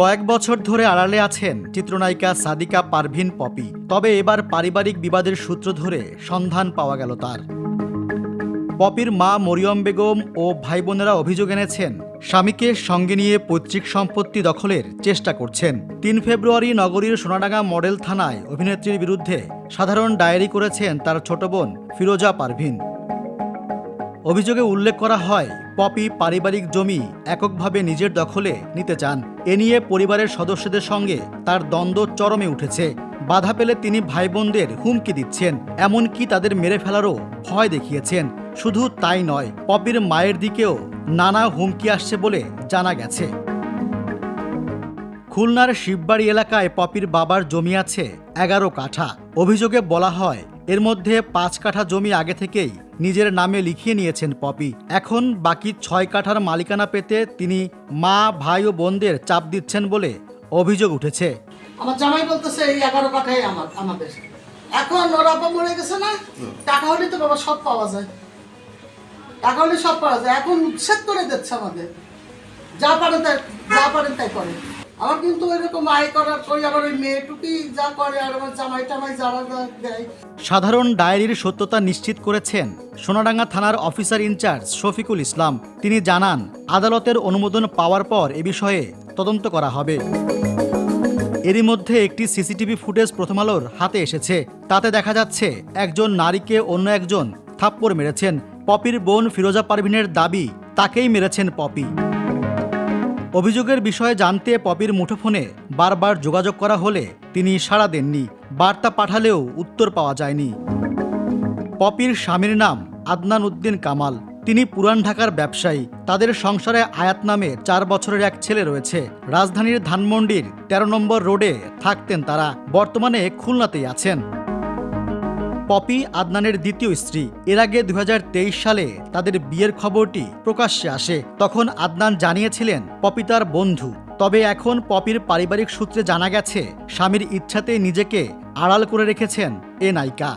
কয়েক বছর ধরে আড়ালে আছেন চিত্রনায়িকা সাদিকা পারভিন পপি। তবে এবার পারিবারিক বিবাদের সূত্র ধরে সন্ধান পাওয়া গেল তার। পপির মা মরিয়ম বেগম ও ভাই বোনেরা অভিযোগ এনেছেন, স্বামীকে সঙ্গে নিয়ে পৈতৃক সম্পত্তি দখলের চেষ্টা করছেন। তিন ফেব্রুয়ারি নগরীর সোনাডাঙ্গা মডেল থানায় অভিনেত্রীর বিরুদ্ধে সাধারণ ডায়েরি করেছেন তার ছোট বোন ফিরোজা পারভিন। অভিযোগে উল্লেখ করা হয়, পপি পারিবারিক জমি এককভাবে নিজের দখলে নিতে চান। এ নিয়ে পরিবারের সদস্যদের সঙ্গে তার দ্বন্দ্ব চরমে উঠেছে। বাধা পেলে তিনি ভাই বোনদের হুমকি দিচ্ছেন, এমনকি তাদের মেরে ফেলারও ভয় দেখিয়েছেন। শুধু তাই নয়, পপির মায়ের দিকেও নানা হুমকি আসছে বলে জানা গেছে। খুলনার শিববাড়ি এলাকায় পপির বাবার জমি আছে এগারো কাঠা। অভিযোগে বলা হয় এর মধ্যে পাঁচ কাঠা জমি আগে থেকেই নিজের নামে লিখিয়ে নিয়েছেন পপি। এখন বাকি ছয় কাঠার মালিকানা পেতে তিনি মা, ভাই ও বোনদের চাপ দিচ্ছেন বলে অভিযোগ উঠেছে। আমার জামাই বলতেছে, এই এগারো কাঠাই আমার, আমাদের। এখন আপা মরে গেছে না? টাকা হলে তো বাবা সব পাওয়া যায়। টাকা হলে সব পাওয়া যায়। এখন উচ্ছেদ করে দিচ্ছে আমাদের। যা পারেন তাই, যা তাই করে আমার কিন্তু এরকম আয় করার ওই আমার ওই মেয়েটুকুই যা করে আর আমার জামাই টামাই যারা দেয়। সাধারণ ডায়েরির সত্যতা নিশ্চিত করেছেন সোনাডাঙ্গা থানার অফিসার ইনচার্জ শফিকুল ইসলাম। তিনি জানান, আদালতের অনুমোদন পাওয়ার পর এ বিষয়ে তদন্ত করা হবে। এরই মধ্যে একটি সিসিটিভি ফুটেজ প্রথম আলোর হাতে এসেছে। তাতে দেখা যাচ্ছে, একজন নারীকে অন্য একজন থাপ্পড় মেরেছেন। পপির বোন ফিরোজা পারভিনের দাবি, তাকেই মেরেছেন পপি। অভিযোগের বিষয়ে জানতে পপির মুঠোফোনে বারবার যোগাযোগ করা হলে তিনি সাড়া দেননি। বার্তা পাঠালেও উত্তর পাওয়া যায়নি। পপির স্বামীর নাম আদনান উদ্দিন কামাল। তিনি পুরান ঢাকার ব্যবসায়ী। তাদের সংসারে আয়াত নামে চার বছরের এক ছেলে রয়েছে। রাজধানীর ধানমন্ডির ১৩ নম্বর রোডে থাকতেন তারা। বর্তমানে খুলনাতেই আছেন। পপি আদনানের দ্বিতীয় স্ত্রী। এর আগে দু হাজার তেইশ সালে তাদের বিয়ের খবরটি প্রকাশ্যে আসে। তখন আদনান জানিয়েছিলেন, পপি তার বন্ধু। তবে এখন পপির পারিবারিক সূত্রে জানা গেছে, স্বামীর ইচ্ছাতে নিজেকে আড়াল করে রেখেছেন এ নায়িকা।